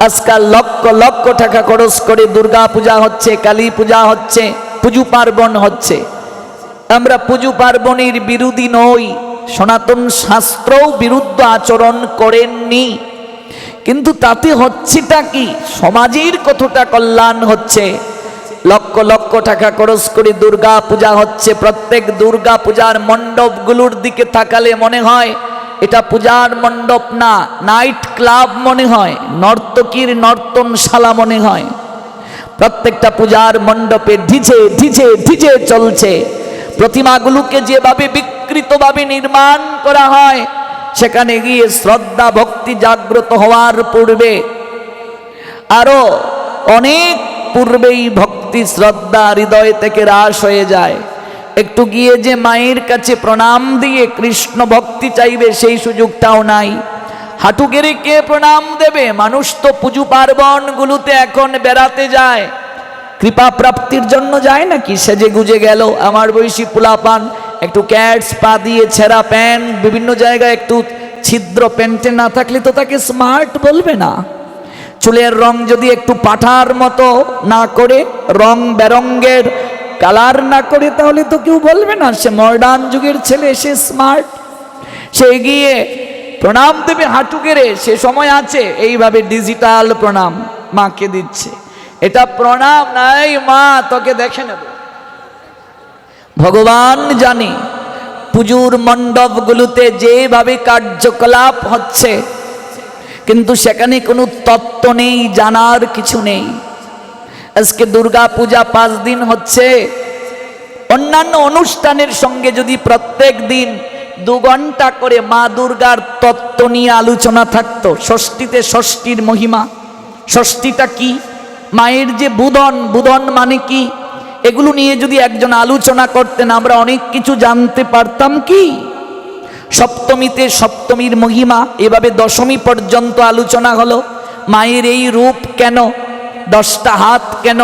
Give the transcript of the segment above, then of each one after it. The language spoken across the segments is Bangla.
আজকাল লক্ষ লক্ষ টাকা খরচ করে দুর্গা পূজা হচ্ছে, কালী পূজা হচ্ছে, পুজো পার্বণ হচ্ছে। আমরা পুজো পার্বণের বিরোধী নই, সনাতন শাস্ত্রও বিরুদ্ধ আচরণ করেননি। কিন্তু তাতে হচ্ছেটা কি? সমাজের কতটা কল্যাণ হচ্ছে? লক্ষ লক্ষ টাকা খরচ করে দুর্গা পূজা হচ্ছে, প্রত্যেক দুর্গা পূজার মণ্ডপগুলোর দিকে তাকালে মনে হয় এটা পূজার মণ্ডপ না নাইট ক্লাব মনে হয়, নর্তকীর নর্তনশালা মনে হয়। প্রত্যেকটা পূজার মণ্ডপে ঢিচে ঢিচে ঢিচে চলছে। প্রতিমাগুলোকে যেভাবে বিকৃতভাবে নির্মাণ করা হয়, সেখানে গিয়ে শ্রদ্ধা, ভক্তি জাগ্রত হওয়ার পূর্বে আরও অনেক পূর্বেই ভক্তি, শ্রদ্ধা, হৃদয় থেকে হ্রাস হয়ে যায়। একটু গিয়ে যে মায়ের কাছে প্রণাম দিয়ে কৃষ্ণ ভক্তি চাইবে, সেই সুযোগটাও নাই। হাঁটু কে প্রণাম দেবে? মানুষ তো পুজো পার্বণগুলোতে এখন বেড়াতে যায়। কৃপা প্রাপ্তির জন্য যায় নাকি? সেজে গুজে গেল। আমার বয়সী পোলাপান একটু ক্যাটস, পা দিয়ে ছেঁড়া প্যান্ট, বিভিন্ন জায়গায় একটু ছিদ্র প্যান্টে না থাকলে তো তাকে স্মার্ট বলবে না। চুলের রং যদি একটু পাঠার মতো না করে, রং বেরঙ্গের কালার না করে তাহলে তো কেউ বলবে না, সে মডার্ন যুগের ছেলে, সে স্মার্ট সে গিয়ে প্রণাম দেবে হাঁটু গেড়ে, সে সময় আছে, এইভাবে ডিজিটাল প্রণাম মাকে দিচ্ছে। এটা প্রণাম নাই, মা, তোকে দেখে নেব। ভগবান জানে, পুজোর মণ্ডপগুলোতে যেভাবে কার্যকলাপ হচ্ছে, কিন্তু সেখানে কোনো তত্ত্ব নেই, জানার কিছু নেই। আজকে দুর্গা পূজা পাঁচ দিন হচ্ছে। অন্যান্য অনুষ্ঠানের সঙ্গে যদি প্রত্যেক দিন দু ঘণ্টা করে মা দুর্গার তত্ত্ব নিয়ে আলোচনা থাকতো, ষষ্ঠীতে ষষ্ঠীর মহিমা। ষষ্ঠীটা কি? মায়ের যে বুধন বুধন মানে কি? এগুলো নিয়ে যদি একজন আলোচনা করতেন, আমরা অনেক কিছু জানতে পারতাম কি? সপ্তমীতে সপ্তমীর মহিমা, এভাবে দশমী পর্যন্ত আলোচনা হলো। মায়ের এই রূপ কেন? দশটা হাত কেন?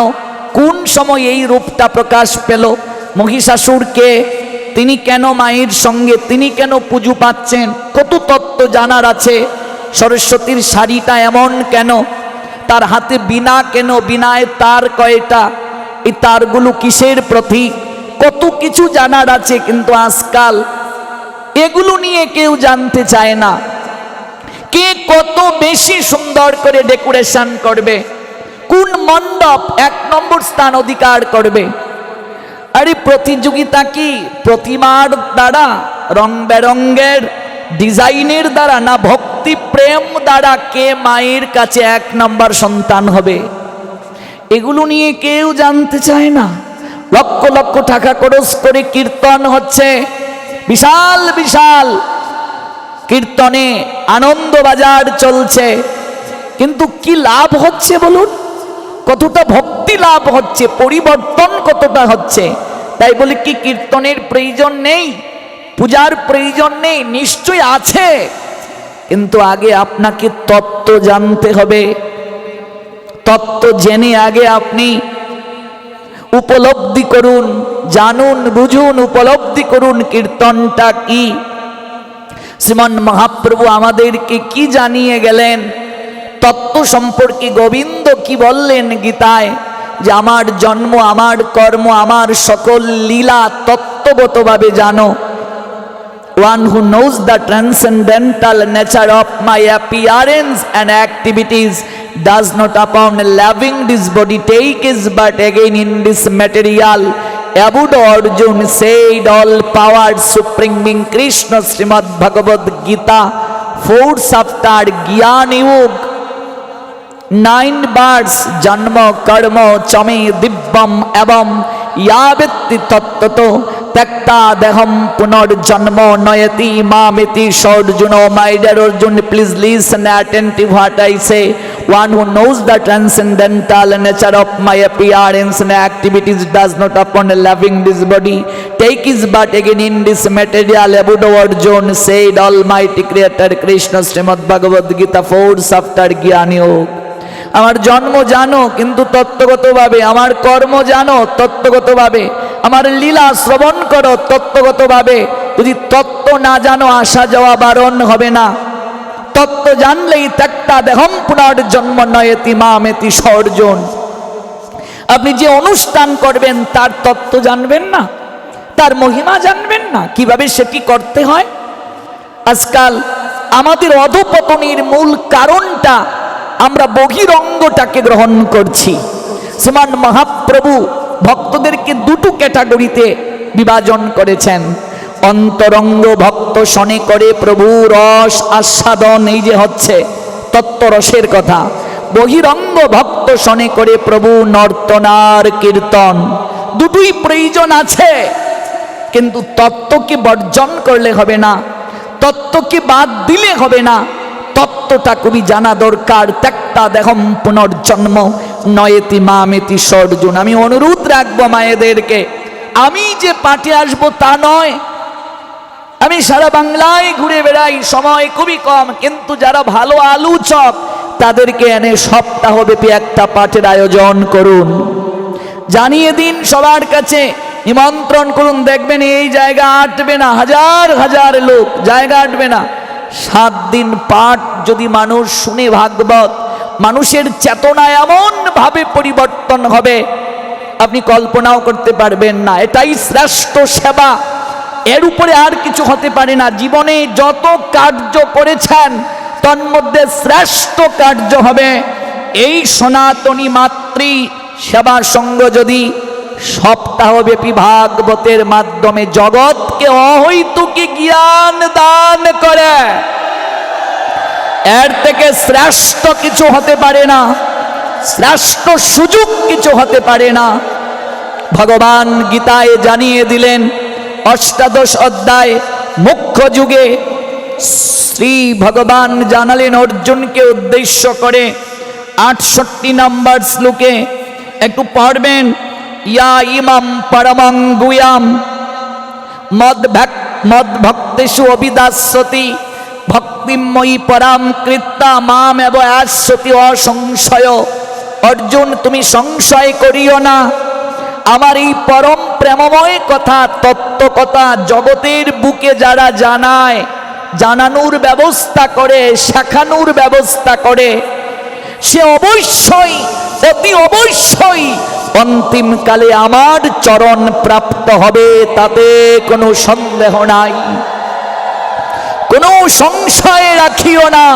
কোন সময় এই রূপটা প্রকাশ পেল? মহিষাসুরকে তিনি কেন মায়ের সঙ্গে, তিনি কেন পুজো পাচ্ছেন? কত তত্ত্ব জানার আছে? সরস্বতীর শাড়িটা এমন কেন? তার হাতে বিনা কেন? বিনায় তার কয়টা? এই তারগুলো কিসের প্রতীক? কত কিছু জানার আছে কিন্তু আজকাল এগুলো নিয়ে কেউ জানতে চায় না। কে কত বেশি সুন্দর করে ডেকোরেশন করবে? কোন মণ্ডপ এক নম্বর স্থান অধিকার করবে? আরে প্রতিযোগিতা কি? প্রতিমার দ্বারা, রং বেরঙ্গের, ডিজাইনের দ্বারা, না ভক্তি প্রেম দ্বারা কে মায়ের কাছে এক নম্বর সন্তান হবে? এগুলো নিয়ে কেউ জানতে চায় না। লক্ষ লক্ষ টাকা খরচ করে কীর্তন হচ্ছে। বিশাল বিশাল কীর্তনে আনন্দ বাজার চলছে। কিন্তু কি লাভ হচ্ছে বলুন? কতটা ভক্তি লাভ হচ্ছে, পরিবর্তন কতটা হচ্ছে? তাই বলে কি কীর্তনের প্রয়োজন নেই? পূজার প্রয়োজন নেই? নিশ্চয় আছে। কিন্তু আগে আপনাকে তত্ত্ব জানতে হবে। তত্ত্ব জেনে আগে আপনি উপলব্ধি করুন, জানুন, বুঝুন, উপলব্ধি করুন কীর্তনটা কি। শ্রীমান মহাপ্রভু আমাদেরকে কি জানিয়ে গেলেন? তত্ত্ব সম্পর্কে গোবিন্দ কি বললেন গীতায় যে আমার জন্ম আমার কর্ম আমার সকল লীলা তত্ত্বগতভাবে জানো one who knows the transcendental nature of my appearance and activities does not upon loving this body take his but again in this material Abud Arjun said all power supreme being Krishna Srimad Bhagavad Gita force after Gyan Yug nine birds জন্ম কর্ম চমে দিব্যম এবং ইয়াবেত্তি তত্ত্বত ত্যক্তা দেহম পুনর্জন্ম নয়তি মামেতি সর্জুন my dear Arjuna please listen attentive what I say one who knows the transcendental nature of my appearance activities does not upon loving this body take his but again in this material Abudo Arjun said Almighty Creator Krishna Srimad Bhagavad Gita force after Gyani Yoga আমার জন্ম জানো, কিন্তু তত্ত্বগতভাবে, আমার কর্ম জানো, তত্ত্বগতভাবে, আমার লীলা শ্রবণ করো, তত্ত্বগতভাবে। যদি তত্ত্ব না জানো আসা যাওয়া বারণ হবে না। তত্ত্ব জানলেই ত্যাক্তা দেহম পুনর্জন্ম নয়তি মামেতি সর্জন। আপনি যে অনুষ্ঠান করবেন, তার তত্ত্ব জানবেন না? তার মহিমা জানবেন না? কীভাবে সেটি করতে হয়? আজকাল আমাদের অধপতনের মূল কারণটা আমরা বহিরঙ্গটাকে গ্রহণ করছি। সমান মহাপ্রভু ভক্তদেরকে দুটো ক্যাটাগরিতে বিভাজন করেছেন। অন্তরঙ্গ ভক্ত শনে করে প্রভু রস আস্বাদন, এই যে হচ্ছে তত্ত্বরসের কথা। বহিরঙ্গ ভক্ত শনে করে প্রভু নর্তনার কীর্তন, দুটোই প্রয়োজন আছে। কিন্তু তত্ত্বকে বর্জন করলে হবে না, তত্ত্বকে বাদ দিলে হবে না। তত্ত্বটা খুবই জানা দরকার, ত্যাক্তা দেখম পুনর্জন্ম, নয়েতি মামেতি সর্জুন। আমি অনুরোধ রাখব মায়েদেরকে, আমি যে পাঠে আসব তা নয়। আমি সারা বাংলায় ঘুরে বেড়াই, সময় খুবই কম, কিন্তু যারা ভালো আলোচক, তাদেরকে এনে সপ্তাহব্যাপী একটা পাঠের আয়োজন করুন। জানিয়ে দিন সবার কাছে, নিমন্ত্রণ করুন, দেখবেন এই জায়গা আটবে না, হাজার হাজার লোক, জায়গা আটবে না। সাত দিন পাঠ যদি মানুষ শুনে ভাগবত, মানুষের চেতনা এমন ভাবে পরিবর্তন হবে, আপনি কল্পনাও করতে পারবেন না। এটাই শ্রেষ্ঠ সেবা। এর উপরে আর কিছু হতে পারে না। জীবনে যত কার্য করেছেন, তন্মধ্যে শ্রেষ্ঠ কার্য হবে। এই সনাতনী মাতৃ সেবা সঙ্গ যদি সপ্তাহব্যাপী ভাগবতের মাধ্যমে জগৎকে অহৈতুকি জ্ঞান দান করে। এর থেকে শ্রেষ্ঠ কিছু হতে পারে না, শ্রেষ্ঠ সুযোগ কিছু হতে পারে না। ভগবান গীতায় জানিয়ে দিলেন, অষ্টাদশ অধ্যায়, মুখ্য যুগে শ্রী ভগবান জানালেন অর্জুনকে উদ্দেশ্য করে আটষট্টি নম্বর শ্লোকে একটু পড়বেন ইয়া ইমাম পরমং গুয়াম মদ মদ ভক্তেষু অবিদাস্যতি ভক্তিময়ী পরাম কৃত্তা মাম এব আশ্বতি অসংশয়। অর্জুন, তুমি সংশয় করিও না। আমার এই পরম প্রেমময় কথা তত্ত্ব কথা জগতের বুকে যারা জানায়, জানানোর ব্যবস্থা করে, শেখানোর ব্যবস্থা করে, সে অবশ্যই, অতি অবশ্যই অন্তিমকালে আমার চরণ প্রাপ্ত হবে, তাতে কোনো সন্দেহ নাই। কোনো সংশয় রাখিও না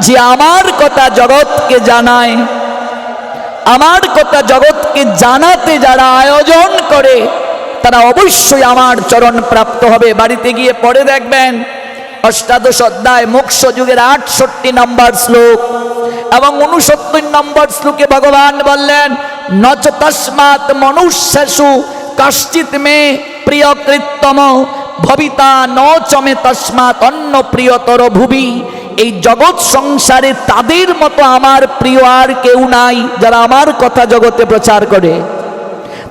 যে আমার কথা জগৎকে জানায়। আমার কথা জগৎকে জানাতে যারা আয়োজন করে, তারা অবশ্যই আমার চরণ প্রাপ্ত হবে। বাড়িতে গিয়ে পড়ে দেখবেন, অষ্টাদশ অধ্যায় মোক্ষ যুগের আটষট্টি নম্বর শ্লোক। এবং উনসত্তর নম্বর শ্লোকে ভগবান বললেন, নচ তস্মাৎ মনুষ্যসু কশ্চিত মে প্রিয় কৃত্তম ভবিতা ন চমে তস্মাৎ অন্য প্রিয়তর ভুবি। এই জগৎ সংসারে তাদের মতো আমার প্রিয় আর কেউ নাই যারা আমার কথা জগতে প্রচার করে।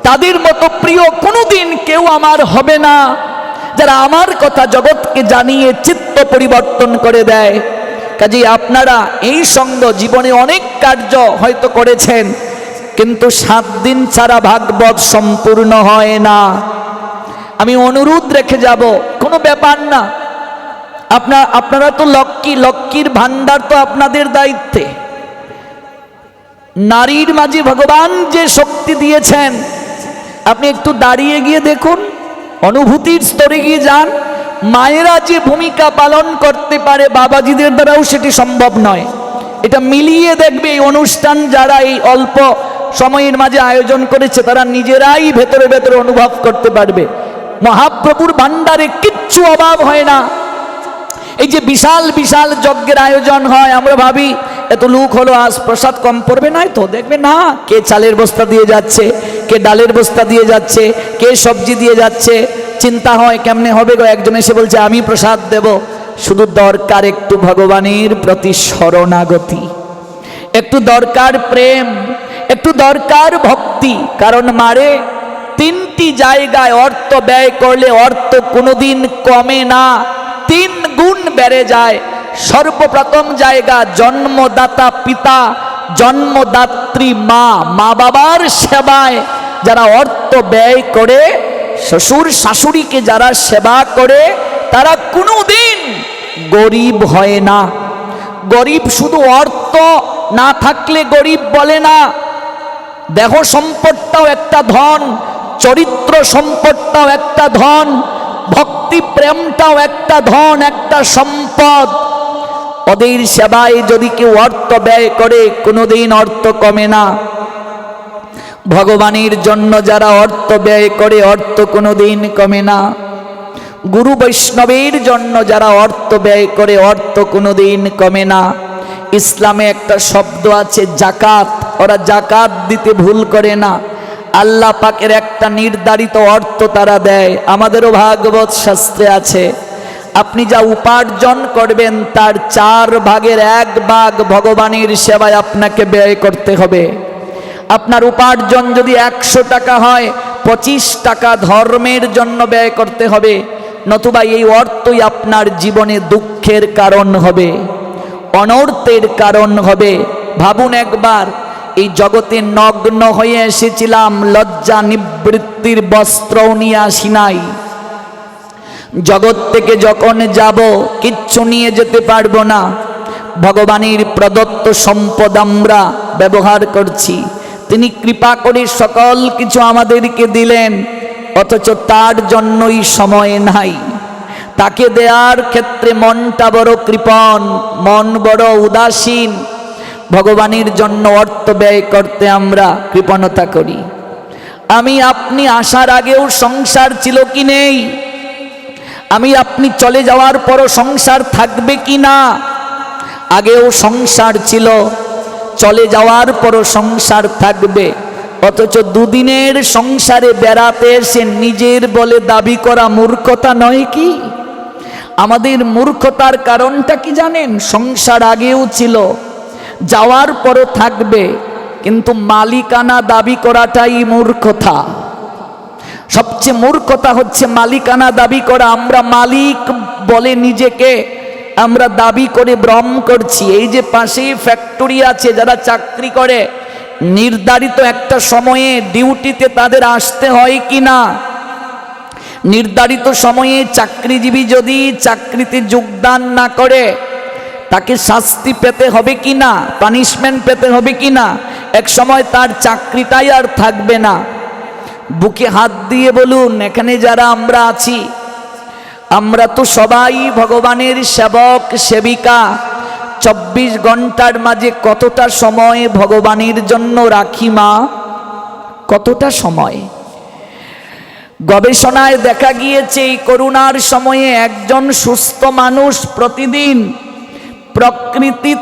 তাদের মতো প্রিয় কোনোদিন কেউ আমার হবে না, যারা আমার কথা জগৎকে জানিয়ে চিত্ত পরিবর্তন করে দেয়। কাজে আপনারা এই সঙ্গ জীবনে অনেক কার্য হয়তো করেছেন, কিন্তু সাত দিন ছাড়া ভাগবত সম্পূর্ণ হয় না। আমি অনুরোধ রেখে যাব, কোনো ব্যাপার না। আপনার আপনারা তো লক্ষ্মী, লক্ষ্মীর ভান্ডার তো আপনাদের দায়িত্বে। নারীর মাঝে ভগবান যে শক্তি দিয়েছেন, আপনি একটু দাঁড়িয়ে গিয়ে দেখুন, অনুভূতির স্তরে গিয়ে যান। মায়েরা যে ভূমিকা পালন করতে পারে বাবাজিদের দ্বারাও সেটি সম্ভব নয়। এটা মিলিয়ে দেখবে এই অনুষ্ঠান যারা এই অল্প সময়ের মাঝে আয়োজন করেছে, তারা নিজেরাই ভেতরে ভেতরে অনুভব করতে পারবে। মহাপ্রভুর ভান্ডারে কিচ্ছু অভাব হয় না। এই যে বিশাল বিশাল যজ্ঞের আয়োজন হয়, আমরা ভাবি, এত লোক হলো, আজ প্রসাদ কম পড়বে নাই তো? দেখবে না, কে চালের বস্তা দিয়ে যাচ্ছে, কে ডালের বস্তা দিয়ে যাচ্ছে, কে সবজি দিয়ে যাচ্ছে। চিন্তা হয় কেমনে হবে গো? একজন এসে বলছে, আমি প্রসাদ দেব। শুধু দরকার একটু ভগবানের প্রতি শরণাগতি, একটু দরকার প্রেম, একটু দরকার ভক্তি। কারণ মারে, তিনটি জায়গায় অর্থ ব্যয় করলে অর্থ কোনোদিন কমে না। তিন গুণ বেড়ে যায়। সর্বপ্রথম জায়গা জন্মদাতা পিতা, জন্মদাত্রী মা। মা বাবার সেবায় যারা অর্থ ব্যয় করে শ্বশুর শাশুড়িকে যারা সেবা করে, তারা কোনোদিন গরিব হয় না। গরিব শুধু অর্থ না থাকলে গরিব বলে না। দেহ সম্পদটাও একটা ধন, চরিত্র সম্পদটাও একটা ধন, ভক্তি প্রেমটাও একটা ধন, একটা সম্পদ। ওদের সেবায় যদি কেউ অর্থ ব্যয় করে, কোনোদিন অর্থ কমে না। ভগবানের জন্য যারা অর্থ ব্যয় করে, অর্থ কোনো দিন কমে না। গুরু বৈষ্ণবের জন্য যারা অর্থ ব্যয় করে, অর্থ কোনোদিন কমে না। ইসলামে একটা শব্দ আছে, জাকাত। ওরা জাকাত দিতে ভুল করে না। আল্লাহ পাকের একটা নির্ধারিত অর্থ তারা দেয়। আমাদেরও ভাগবত শাস্ত্রে আছে, আপনি যা উপার্জন করবেন, তার চার ভাগের এক ভাগ ভগবানের সেবায় আপনাকে ব্যয় করতে হবে। আপনার উপার্জন যদি একশো টাকা হয়, পঁচিশ টাকা ধর্মের জন্য ব্যয় করতে হবে, নতুবা এই অর্থই আপনার জীবনে দুঃখের কারণ হবে, অনর্থের কারণ হবে। ভাবুন একবার, এই জগতে নগ্ন হয়ে এসেছিলাম, লজ্জা নিবৃত্তির বস্ত্রও নিয়ে আসি নাই। জগৎ থেকে যখন যাব, কিচ্ছু নিয়ে যেতে পারব না। ভগবানের প্রদত্ত সম্পদ আমরা ব্যবহার করছি। তিনি কৃপা করে সকল কিছু আমাদেরকে দিলেন, অথচ তার জন্যই সময় নাই। তাকে দেওয়ার ক্ষেত্রে মনটা বড় কৃপণ, মন বড় উদাসীন। ভগবানের জন্য অর্থ ব্যয় করতে আমরা কৃপণতা করি। আমি আপনি আসার আগেও সংসার ছিল কি নেই? আমি আপনি চলে যাওয়ার পরও সংসার থাকবে কি না? আগেও সংসার ছিল চলে যাওয়ার পরও সংসার থাকবে। অথচ দুদিনের সংসারে বেড়াতে এসে নিজের বলে দাবি করা মূর্খতা নয় কি? আমাদের মূর্খতার কারণটা কি জানেন? সংসার আগেও ছিল, যাওয়ার পরও থাকবে, কিন্তু মালিকানা দাবি করাটাই মূর্খতা। সবচেয়ে মূর্খতা হচ্ছে মালিকানা দাবি করা। আমরা মালিক বলে নিজেকে আমরা দাবি করে ভ্রম করছি। এই যে পাশেই ফ্যাক্টরি আছে, যারা চাকরি করে, নির্ধারিত একটা সময়ে ডিউটিতে তাদের আসতে হয় কি না নির্ধারিত সময়ে চাকরিজীবী যদি চাকরিতে যোগদান না করে, তাকে শাস্তি পেতে হবে কি না পানিশমেন্ট পেতে হবে কি না এক সময় তার চাকরিটাই আর থাকবে না। বুকে হাত দিয়ে বলুন, এখানে যারা আমরা আছি আমরা তো সবাই ভগবানের সেবক, সেবিকা। চব্বিশ ঘণ্টার মাঝে কতটা সময় ভগবানের জন্য রাখি মা? কতটা সময়? গবেষণায় দেখা গিয়েছে, এই করুণার সময়ে একজন সুস্থ মানুষ প্রতিদিন প্রকৃতি